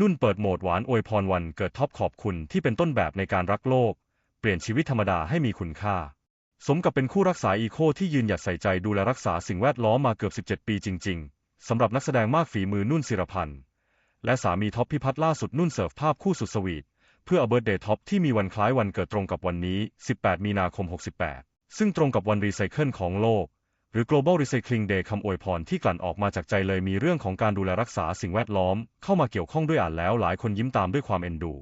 นุ่นเปิดโหมดหวานอวยพรวันเกิดท็อปขอบคุณที่เป็นต้นแบบในการรักโลก เปลี่ยนชีวิตธรรมดาให้มีคุณค่า สมกับเป็นคู่รักษาอีโคที่ยืนหยัดใส่ใจดูแลรักษาสิ่งแวดล้อมมาเกือบ 17 ปีจริง ๆ สำหรับนักแสดงมากฝีมือนุ่นศิรพันธ์และสามีท็อปพิพัฒน์ล่าสุดนุ่นเสิร์ฟภาพคู่สุดสวีทเพื่อเบิร์ดเดย์ท็อปที่มีวันคล้ายวันเกิดตรงกับวันนี้ 18 มีนาคม 68 ซึ่งตรงกับวันรีไซเคิลของโลก หรือ global recycling day คำอวยพรที่กลั่นออกมาจากใจเลยมีเรื่องของการดูแลรักษาสิ่งแวดล้อม เข้ามาเกี่ยวข้องด้วยอ่านแล้วหลายคนยิ้มตามด้วยความเอ็นดู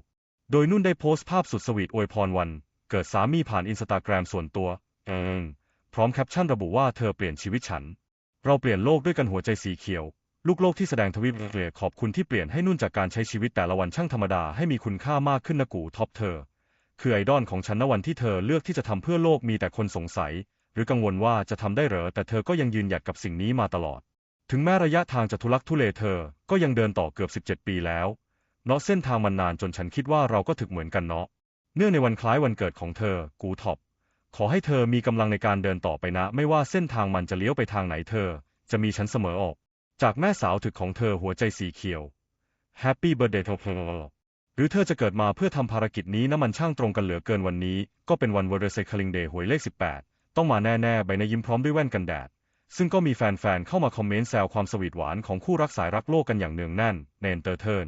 โดยนุ่นได้โพสต์ภาพสุดสวีทอวยพรวัน เกิดสามีผ่านอินสตาแกรมส่วนตัว เองพร้อมแคปชั่นระบุว่าเธอเปลี่ยนชีวิตฉัน เราเปลี่ยนโลกด้วยกันหัวใจสีเขียว ลูกโลกที่แสดงทวิตเกลียขอบคุณที่เปลี่ยนให้นุ่นจากการใช้ชีวิตแต่ละวันช่างธรรมดาให้มีคุณค่ามากขึ้นนะกูท็อปเธอ คือไอดอลของฉันณวันที่เธอเลือกที่จะทำเพื่อโลกมีแต่คนสงสัย หรือกังวลว่าจะทำได้เหรอแต่เธอก็ยังยืนหยัดกับสิ่งนี้มาตลอด ถึงแม้ระยะทางจะทุลักทุเลเธอ ก็ยังเดินต่อเกือบ 17 ปีแล้วเนาะเส้นทางมันนานจนฉันคิดว่าเราก็ถึกเหมือนกันเนาะ เนื่องในวันคล้ายวันเกิดของเธอ กูท็อป ขอให้เธอมีกำลังในการเดินต่อไปนะ ไม่ว่าเส้นทางมันจะเลี้ยวไปทางไหนเธอ จะมีฉันเสมอออก จากแม่สาวถึกของเธอหัวใจสีเขียว Happy Birthday to her หรือเธอจะเกิดมาเพื่อทำภารกิจนี้นะมันช่างตรงกันเหลือเกินวันนี้ ก็เป็นวัน World Recycling Day หวยเลข 18 ต้องมาแน่ๆ ใบหน้ายิ้มพร้อมด้วยแว่นกันแดด ซึ่งก็มีแฟนๆ เข้ามาคอมเมนต์แซวความสวีทหวานของคู่รักสายรักโลกกันอย่างเนืองแน่นในเอนเตอร์เทิร์น